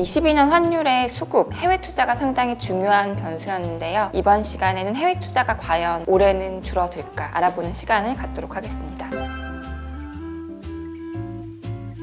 22년 환율의 수급, 해외 투자가 상당히 중요한 변수였는데요. 이번 시간에는 해외 투자가 과연 올해는 줄어들까 알아보는 시간을 갖도록 하겠습니다.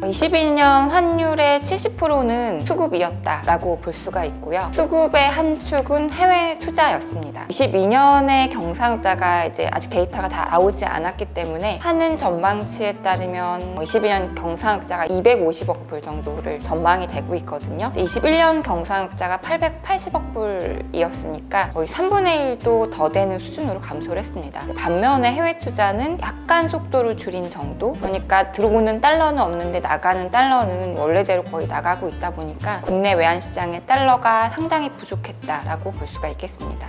22년 환율의 70%는 수급이었다라고 볼 수가 있고요. 수급의 한 축은 해외 투자였습니다. 22년의 경상자가 이제 아직 데이터가 다 나오지 않았기 때문에 하는 전망치에 따르면 22년 경상자가 250억 불 정도를 전망이 되고 있거든요. 21년 경상자가 880억 불이었으니까 거의 3분의 1도 더 되는 수준으로 감소를 했습니다. 반면에 해외 투자는 약간 속도를 줄인 정도? 그러니까 들어오는 달러는 없는데 나가는 달러는 원래대로 거의 나가고 있다 보니까 국내 외환 시장의 달러가 상당히 부족했다라고 볼 수가 있겠습니다.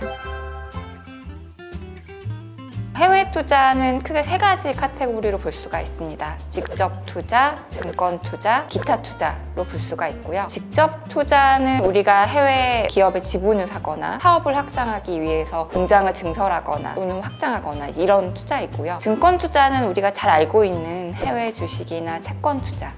해외 투자는 크게 세 가지 카테고리로 볼 수가 있습니다. 직접 투자, 증권 투자, 기타 투자로 볼 수가 있고요. 직접 투자는 우리가 해외 기업에 지분을 사거나 사업을 확장하기 위해서 공장을 증설하거나 또는 확장하거나 이런 투자이고요. 증권 투자는 우리가 잘 알고 있는 해외 주식이나 채권 투자.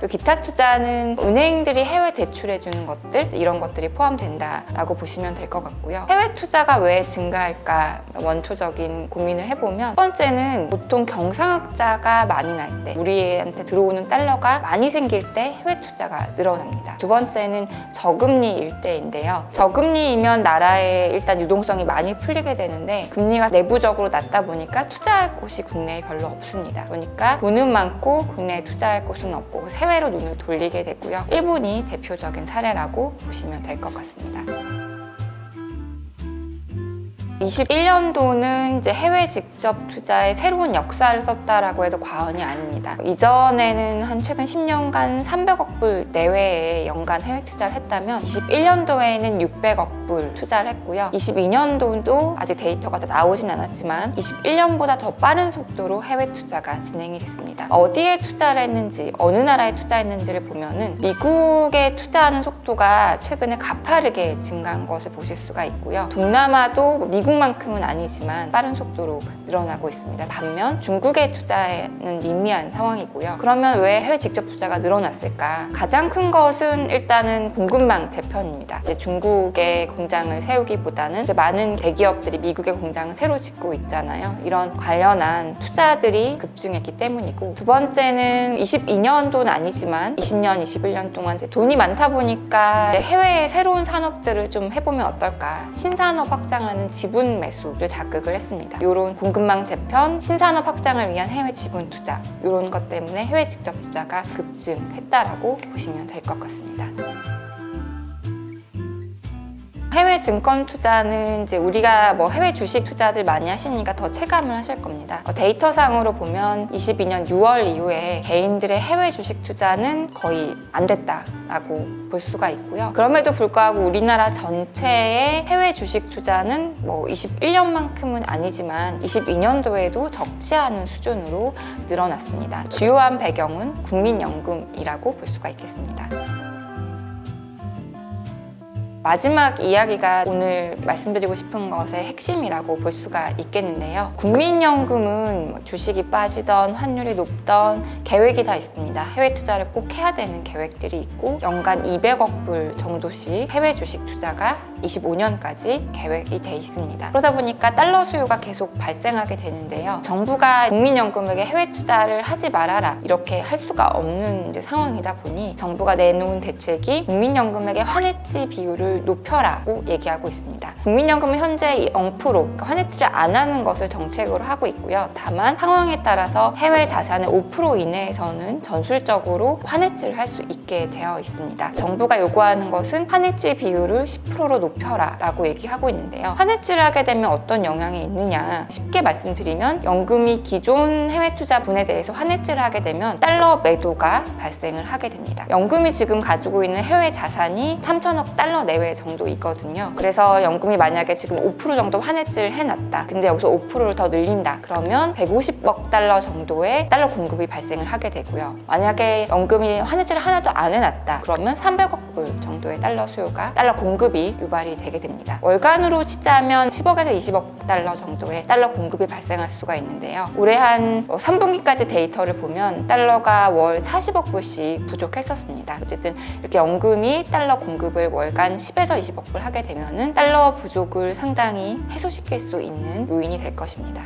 그리고 기타 투자는 은행들이 해외 대출해 주는 것들 이런 것들이 포함된다라고 보시면 될 것 같고요. 해외 투자가 왜 증가할까 원초적인 고민을 해보면 첫 번째는 보통 경상흑자가 많이 날 때 우리한테 들어오는 달러가 많이 생길 때 해외 투자가 늘어납니다. 두 번째는 저금리일 때인데요. 저금리이면 나라에 일단 유동성이 많이 풀리게 되는데 금리가 내부적으로 낮다 보니까 투자할 곳이 국내에 별로 없습니다. 그러니까 돈은 많고 국내에 투자할 곳은 없고 해외로 눈을 돌리게 되고요. 일본이 대표적인 사례라고 보시면 될 것 같습니다. 21년도는 이제 해외 직접 투자에 새로운 역사를 썼다라고 해도 과언이 아닙니다. 이전에는 한 최근 10년간 300억 불 내외의 연간 해외 투자를 했다면 21년도에는 600억 불 투자를 했고요. 22년도도 아직 데이터가 다 나오진 않았지만 21년보다 더 빠른 속도로 해외 투자가 진행이 됐습니다. 어디에 투자를 했는지 어느 나라에 투자했는지를 보면은 미국에 투자하는 속도가 최근에 가파르게 증가한 것을 보실 수가 있고요. 동남아도 미국 만큼은 아니지만 빠른 속도로 늘어나고 있습니다. 반면 중국의 투자는 미미한 상황이고요. 그러면 왜 해외 직접 투자가 늘어났을까? 가장 큰 것은 일단은 공급망 재편입니다. 이제 중국의 공장을 세우기보다는 많은 대기업들이 미국의 공장을 새로 짓고 있잖아요. 이런 관련한 투자들이 급증했기 때문이고 두 번째는 22년도는 아니지만 20년, 21년 동안 돈이 많다 보니까 해외의 새로운 산업들을 좀 해보면 어떨까? 신산업 확장하는 지분 매수를 자극을 했습니다. 이런 공급망 재편, 신산업 확장을 위한 해외 지분 투자 이런 것 때문에 해외 직접 투자가 급증했다라고 보시면 될 것 같습니다. 해외 증권 투자는 이제 우리가 뭐 해외 주식 투자들 많이 하시니까 더 체감을 하실 겁니다. 어, 데이터상으로 보면 22년 6월 이후에 개인들의 해외 주식 투자는 거의 안 됐다라고 볼 수가 있고요. 그럼에도 불구하고 우리나라 전체의 해외 주식 투자는 뭐 21년만큼은 아니지만 22년도에도 적지 않은 수준으로 늘어났습니다. 주요한 배경은 국민연금이라고 볼 수가 있겠습니다. 마지막 이야기가 오늘 말씀드리고 싶은 것의 핵심이라고 볼 수가 있겠는데요. 국민연금은 뭐 주식이 빠지던 환율이 높던 계획이 다 있습니다. 해외 투자를 꼭 해야 되는 계획들이 있고 연간 200억 불 정도씩 해외 주식 투자가 25년까지 계획이 돼 있습니다. 그러다 보니까 달러 수요가 계속 발생하게 되는데요. 정부가 국민연금에게 해외 투자를 하지 말아라 이렇게 할 수가 없는 상황이다 보니 정부가 내놓은 대책이 국민연금에게 환해지 비율을 높여라고 얘기하고 있습니다. 국민연금은 현재 0% 그러니까 환해지를 안 하는 것을 정책으로 하고 있고요. 다만 상황에 따라서 해외 자산의 5% 이내에서는 전술적으로 환해지를 할 수 있게 되어 있습니다. 정부가 요구하는 것은 환해지 비율을 10%로 높 여라 라고 얘기하고 있는데요. 환해지를 하게 되면 어떤 영향이 있느냐 쉽게 말씀드리면 연금이 기존 해외 투자분에 대해서 환해지를 하게 되면 달러 매도가 발생을 하게 됩니다. 연금이 지금 가지고 있는 해외 자산이 3천억 달러 내외 정도 있거든요. 그래서 연금이 만약에 지금 5% 정도 환해지를 해놨다. 근데 여기서 5%를 더 늘린다. 그러면 150억 달러 정도의 달러 공급이 발생을 하게 되고요. 만약에 연금이 환해지를 하나도 안 해놨다. 그러면 300억 불 정도의 달러 수요가 달러 공급이 유발 유발이 되게 됩니다. 월간으로 치자면 10억에서 20억 달러 정도의 달러 공급이 발생할 수가 있는데요. 올해 한 3분기까지 데이터를 보면 달러가 월 40억 불씩 부족했었습니다. 어쨌든 이렇게 연금이 달러 공급을 월간 10에서 20억 불 하게 되면은 달러 부족을 상당히 해소시킬 수 있는 요인이 될 것입니다.